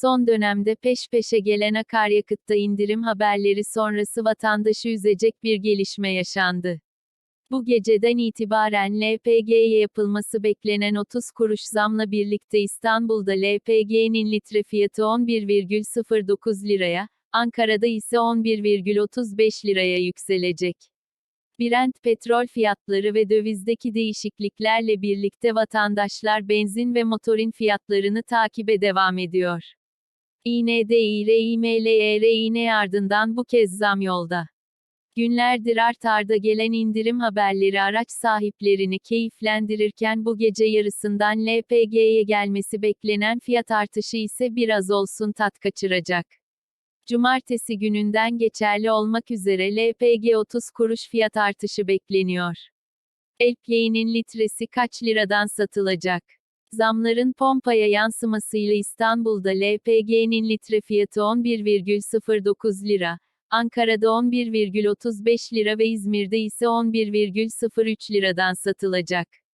Son dönemde peş peşe gelen akaryakıtta indirim haberleri sonrası vatandaşı üzecek bir gelişme yaşandı. Bu geceden itibaren LPG'ye yapılması beklenen 30 kuruş zamla birlikte İstanbul'da LPG'nin litre fiyatı 11,09 liraya, Ankara'da ise 11,35 liraya yükselecek. Brent petrol fiyatları ve dövizdeki değişikliklerle birlikte vatandaşlar benzin ve motorin fiyatlarını takibe devam ediyor. İNDİRİMLERİN ardından bu kez zam yolda. Günlerdir art arda gelen indirim haberleri araç sahiplerini keyiflendirirken bu gece yarısından LPG'ye gelmesi beklenen fiyat artışı ise biraz olsun tat kaçıracak. Cumartesi gününden geçerli olmak üzere LPG 30 kuruş fiyat artışı bekleniyor. LPG'nin litresi kaç liradan satılacak? Zamların pompaya yansımasıyla İstanbul'da LPG'nin litre fiyatı 11,09 lira, Ankara'da 11,35 lira ve İzmir'de ise 11,03 liradan satılacak.